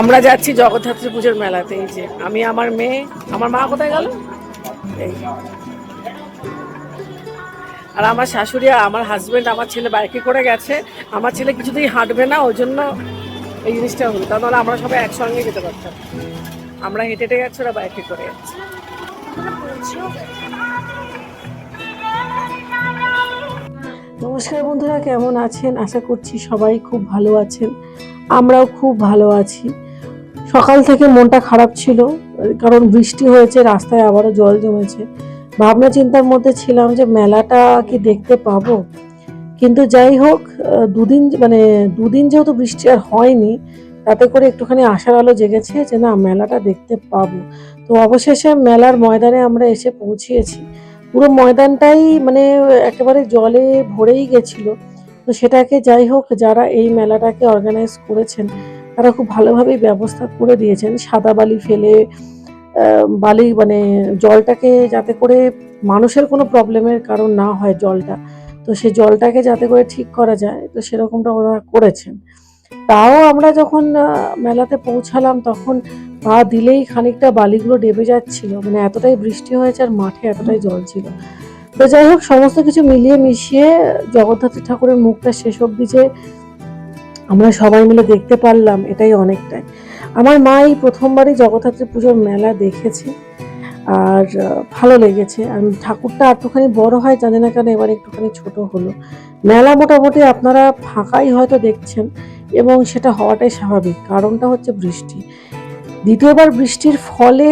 আমরা যাচ্ছি জগদ্ধাত্রী পুজোর মেলাতে, এই যে, আমি, আমার মেয়ে, আমার মা কোথায় গেল? এই। আর আমার শাশুড়ি আর আমার হাজবেন্ড আমার ছেলে বাইকে করে গেছে, আমার ছেলে কিছুতেই হাঁটবে না, ওই জন্য এই জিনিসটা হলো। তা আমরা সবাই একসঙ্গে যেতে পারতাম। আমরা হেঁটে হেঁটে যাচ্ছি, ওরা বাইকে করে যাচ্ছে। নমস্কার বন্ধুরা, কেমন আছেন? আশা করছি সবাই খুব ভালো আছেন। আমরাও খুব ভালো আছি। সকাল থেকে মনটা খারাপ ছিল, কারণ বৃষ্টি হয়েছে, রাস্তায় আবারও জল জমেছে। ভাবনা চিন্তার মধ্যে ছিলাম যে মেলাটা কি দেখতে পাবো। কিন্তু যাই হোক দুদিন মানে দুদিন যেহেতু বৃষ্টি আর হয়নি, তাতে করে একটুখানি আশার আলো জেগেছে যে না, মেলাটা দেখতে পাবো। তো অবশেষে মেলার ময়দানে আমরা এসে পৌঁছিয়েছি। পুরো ময়দানটাই মানে একেবারে জলে ভরেই গেছিল। তো সেটাকে যাই হোক, যারা এই মেলাটাকে অর্গানাইজ করেছেন তারা খুব ভালোভাবেই ব্যবস্থা করে দিয়েছেন। সাদা বালি ফেলে বালি মানে জলটাকে যাতে করে মানুষের কোনো প্রবলেমের কারণ না হয় জলটা। তো সেই জলটাকে যাতে করে ঠিক করা যায়, তো সেরকমটা ওরা করেছেন। তাও আমরা যখন মেলাতে পৌঁছালাম তখন পা দিলেই খানিকটা বালিগুলো ডেবে যাচ্ছিল। মানে এতটাই বৃষ্টি হয়েছে আর মাঠে এতটাই জল ছিল। তো যাই হোক, সমস্ত কিছু মিলিয়ে মিশিয়ে জগদ্ধাত্রী ঠাকুরের মুখটা শেষ অব্দি যে আমরা সবাই মিলে দেখতে পারলাম, এটাই অনেকটাই। আমার মা এই প্রথমবারই জগদ্ধাত্রী পুজোর মেলা দেখেছে, আর ভালো লেগেছে। আর ঠাকুরটা একটুখানি বড় হয়, জানি না কেন এবার একটুখানি ছোট হলো। মেলা মোটামুটি আপনারা ফাঁকাই হয়তো দেখছেন, এবং সেটা হওয়াটাই স্বাভাবিক। কারণটা হচ্ছে বৃষ্টি। দ্বিতীয়বার বৃষ্টির ফলে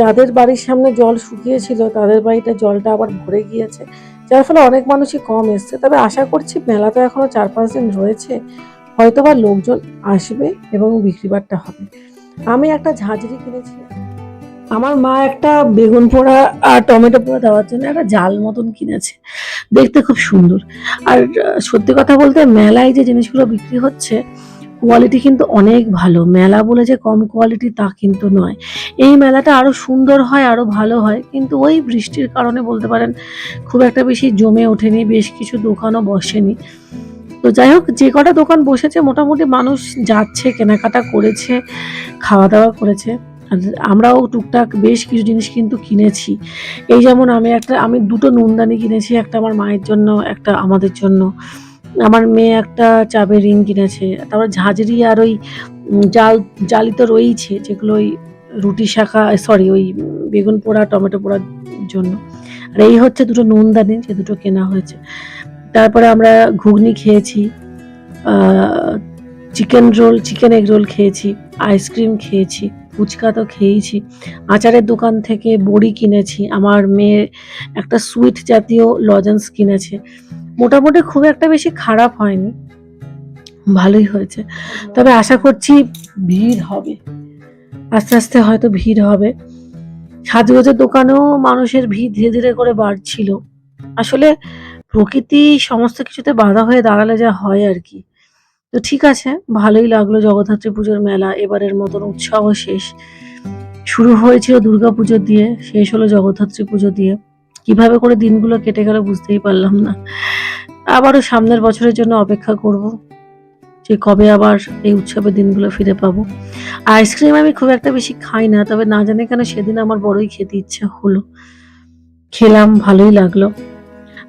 যাদের বাড়ির সামনে জল শুকিয়েছিল, তাদের বাড়িতে জলটা আবার ভরে গিয়েছে, যার ফলে অনেক মানুষই কম এসছে। তবে আশা করছি মেলা তো এখনও চার পাঁচ দিন রয়েছে। হয়তোবা লোকজন আসবে এবং বিক্রিবারটা হবে। আমি একটা ঝাঁঝরি কিনেছি। আমার মা একটা বেগুন পোড়া আর টমেটো পোড়া দেওয়ার জন্য একটা জাল মতন কিনেছে। দেখতে খুব সুন্দর। আর সত্যি কথা বলতে মেলায় যে জিনিসগুলো বিক্রি হচ্ছে কোয়ালিটি কিন্তু অনেক ভালো। মেলা বলে যে কম কোয়ালিটি তা কিন্তু নয়। এই মেলাটা আরও সুন্দর হয় আরও ভালো হয়। কিন্তু ওই বৃষ্টির কারণে বলতে পারেন খুব একটা বেশি জমে ওঠেনি, বেশ কিছু দোকানও বসেনি। তো যাই হোক, যে কটা দোকান বসেছে, মোটামুটি মানুষ যাচ্ছে, কেনাকাটা করেছে খাওয়া দাওয়া করেছে আমরাও টুকটাক বেশ কিছু জিনিস কিন্তু কিনেছি। এই যেমন আমি একটা, আমি দুটো নুনদানি কিনেছি, একটা আমার মায়ের জন্য, একটা আমাদের জন্য। আমার মেয়ে একটা চাবের রিং কিনেছে, তারপর ঝাঁঝরি আর ওই জাল, জালি তো রয়েইছে, যেগুলো ওই রুটি শাখা সরি ওই বেগুন পোড়া, টমেটো পোড়ার জন্য। আর এই হচ্ছে দুটো নুনদানি, যে দুটো কেনা হয়েছে। তারপরে আমরা ঘুগনি খেয়েছি chicken roll, chicken egg roll খেয়েছি, আইসক্রিম খেয়েছি, ফুচকা তো খেয়েছি আচারের দোকান থেকে বড়ি কিনেছি, আমার মেয়ে একটা সুইট জাতীয় লজেন্স কিনেছে। মোটামুটি খুব একটা বেশি খারাপ হয়নি, ভালোই হয়েছে। তবে আশা করছি ভিড় হবে, আস্তে আস্তে হয়তো ভিড় হবে। সাজগোজের দোকানেও মানুষের ভিড় ধীরে ধীরে করে বাড়ছিল। আসলে প্রকৃতি সমস্ত কিছুতে বাধা হয়ে দাঁড়ালে যা হয় আর কি। তো ঠিক আছে, ভালোই লাগল জগদ্ধাত্রী পুজোর মেলা, এবারের মতন উৎসব শেষ। শুরু হয়েছিল দুর্গা পুজো দিয়ে, শেষ হলো জগদ্ধাত্রী পুজো দিয়ে। কীভাবে করে দিনগুলো কেটে গেল বুঝতেই পারলাম না। আবারও সামনের বছরের জন্য অপেক্ষা করব যে কবে আবার এই উৎসবের দিনগুলো ফিরে পাবো। আইসক্রিম আমি খুব একটা বেশি খাই না, তবে না জানি কেন সেদিন আমার বড়ই খেতে ইচ্ছে হলো। খেলাম, ভালোই লাগল।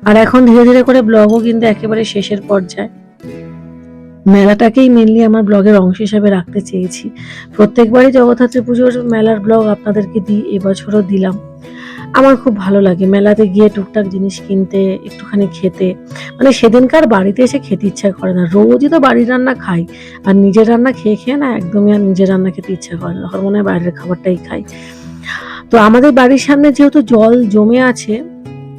আর এখন ধীরে ধীরে করে ব্লগও কিন্তু একেবারে শেষের পর্যায়ে। মেলাটাকেই মেনলি আমার ব্লগের অংশ হিসাবে রাখতে চেয়েছি। প্রত্যেকবারই জগদ্ধাত্রী পুজোর মেলার ব্লগ আপনাদেরকে দিই এবছরও দিলাম। আমার খুব ভালো লাগে মেলাতে গিয়ে টুকটাক জিনিস কিনতে, একটুখানি খেতে। মানে সেদিনকার বাড়িতে এসে খেতে ইচ্ছা করে না। রোজই তো বাড়ির রান্না খাই। আর নিজের রান্না খেয়ে খেয়ে না একদমই আর নিজের রান্না খেতে ইচ্ছা করে না। তখন মনে হয় বাইরের খাবারটাই খাই। তো আমাদের বাড়ির সামনে যেহেতু জল জমে আছে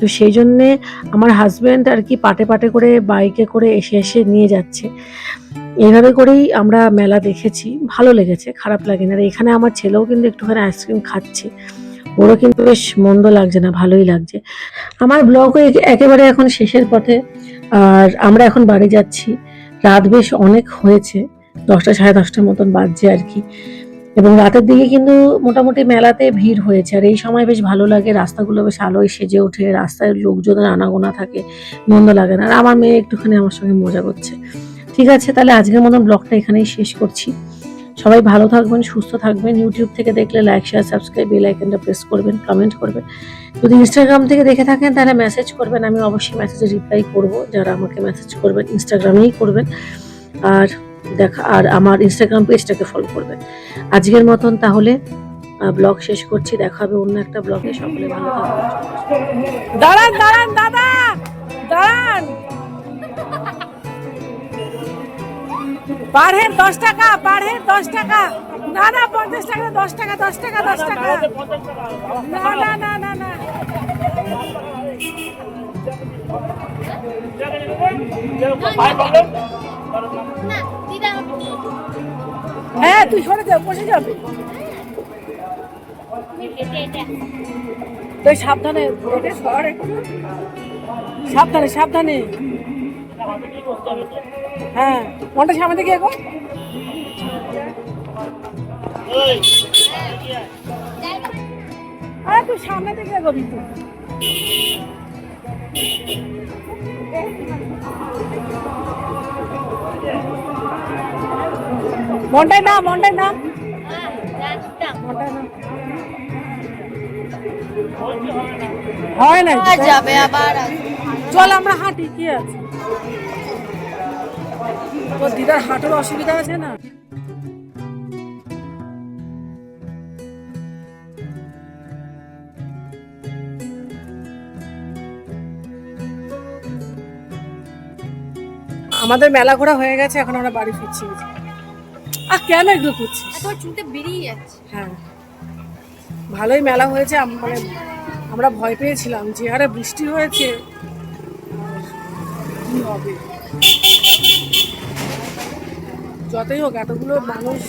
তো সেই জন্যে আমার হাজব্যান্ড আর কি পাটে পাটে করে, বাইকে করে এসে এসে নিয়ে যাচ্ছে। এইভাবে করেই আমরা মেলা দেখেছি। ভালো লেগেছে, খারাপ লাগেনি। আর এখানে আমার ছেলেও কিন্তু একটুখানি আইসক্রিম খাচ্ছে। ওরও কিন্তু বেশ মন্দ লাগছে না, ভালোই লাগছে। আমার ব্লগও একেবারে এখন শেষের পথে। আর আমরা এখন বাড়ি যাচ্ছি। রাত বেশ অনেক হয়েছে। দশটা সাড়ে দশটার মতন বাজছে আর কি। এবং রাতের দিকে কিন্তু মোটামুটি মেলাতে ভিড় হয়েছে। আর এই সময় বেশ ভালো লাগে, রাস্তাগুলো বেশ আলোয় সেজে ওঠে, রাস্তায় লোকজনের আনাগোনা থাকে, মন্দ লাগে না। আর আমার মেয়ে একটুখানি আমার সঙ্গে মজা করছে। ঠিক আছে, তাহলে আজকের মতন ব্লগটা এখানেই শেষ করছি। সবাই ভালো থাকবেন, সুস্থ থাকবেন। ইউটিউব থেকে দেখলে লাইক শেয়ার সাবস্ক্রাইব বেল আইকনটা প্রেস করবেন কমেন্ট করবেন। যদি ইনস্টাগ্রাম থেকে দেখে থাকেন, তাহলে মেসেজ করবেন। আমি অবশ্যই মেসেজে রিপ্লাই করব। যারা আমাকে মেসেজ করবেন ইনস্টাগ্রামেই করবেন। আর দেখা আর আমার ইনস্টাগ্রাম পেজটাকে ফলো করবেন আজকের মতন তাহলে ব্লগ শেষ করছি দেখা হবে অন্য একটা ব্লগে সকলে ভালো থাকবেন দাঁড়ান দাঁড়ান দাদা! দাঁড়ান! পার হেড দশ টাকা পার হেড দশ টাকা। না না পঞ্চাশ টাকা দশ টাকা দশ টাকা দশ টাকা। না না না। না না না। হ্যাঁ তুই সরে যা, বসে যাবে তুই সাবধানে সাবধানে সাবধানে। হ্যাঁ মনটা সামনে দিকে এগো। আরে, তুই সামনে দিকে এগোবি তুই মনটাই না মনটাই না হ্যাঁ রাস্তা মনটাই না হয় না যাবে আবার চল আমরা হাঁটি কি আছে? তোর দিদার হাঁটুর অসুবিধা আছে না? আমাদের মেলা ঘোরা হয়ে গেছে এখন আমরা বাড়ি ফিরছি। আর কেন এগুলো করছিস? তোর চুলটা বেরিয়ে যাচ্ছে। হ্যাঁ। ভালোই মেলা হয়েছে মানে আমরা ভয় পেয়েছিলাম যে হারে বৃষ্টি হয়েছে। কি হবে? যতই হোক এতগুলো মানুষ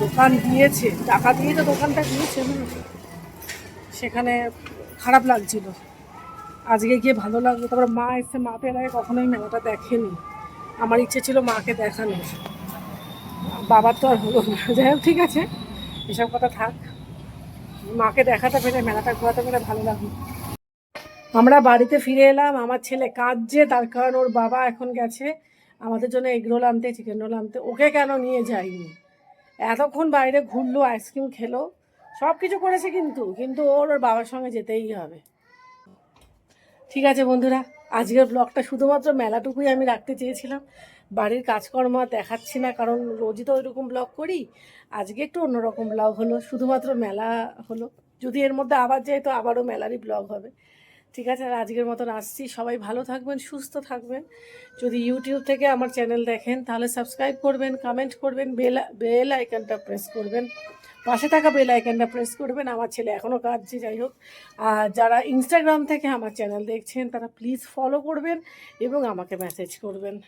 দোকান দিয়েছে টাকা দিয়ে তো দোকানটা দিয়েছে না। সেখানে খারাপ লাগছিল। আজকে গিয়ে ভালো লাগল তারপর মা এসে মা আগে কখনোই মেলাটা দেখেনি। আমার ইচ্ছে ছিল মাকে দেখানোর। বাবার তো আর হলো না। যাই হোক, ঠিক আছে। এসব কথা থাক। মাকে দেখাতে পেরে মেলাটা ঘোরাতে পেরে ভালো লাগল। আমরা বাড়িতে ফিরে এলাম। আমার ছেলে কাঁদছে, তার কারণ ওর বাবা এখন গেছে। আমাদের জন্য এগ রোল আনতে, চিকেন রোল আনতে। ওকে কেন নিয়ে যাইনি? এতক্ষণ বাইরে ঘুরলো, আইসক্রিম খেলো। সব কিছু করেছে কিন্তু কিন্তু ওর ওর বাবার সঙ্গে যেতেই হবে। ঠিক আছে, বন্ধুরা। আজকের ব্লগটা শুধুমাত্র মেলাটুকুই আমি রাখতে চেয়েছিলাম। বাড়ির কাজকর্ম দেখাচ্ছি না, কারণ রোজই তো ওইরকম ব্লগ করি। আজকে একটু অন্যরকম ব্লগ হলো, শুধুমাত্র মেলা হলো। যদি এর মধ্যে আবার যাই তো আবারও মেলারই ব্লগ হবে। ঠিক আছে, আর আজকের মতন আসছি। সবাই ভালো থাকবেন, সুস্থ থাকবেন। যদি ইউটিউব থেকে আমার চ্যানেল দেখেন, তাহলে সাবস্ক্রাইব করবেন কমেন্ট করবেন বেল বেল আইকনটা প্রেস করবেন। পাশে থাকা বেল আইকনটা প্রেস করবেন। আমার ছেলে এখনও কাঁদছে, যাই হোক। আর যারা ইনস্টাগ্রাম থেকে আমার চ্যানেল দেখছেন, তারা প্লিজ ফলো করবেন এবং আমাকে মেসেজ করবেন।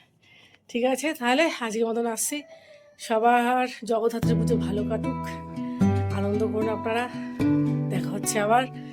ঠিক আছে? তাহলে আজকের মতন আসছি। সবার জগদ্ধাত্রী পুজো ভালো কাটুক। আনন্দ করুন আপনারা। দেখা হচ্ছে আবার।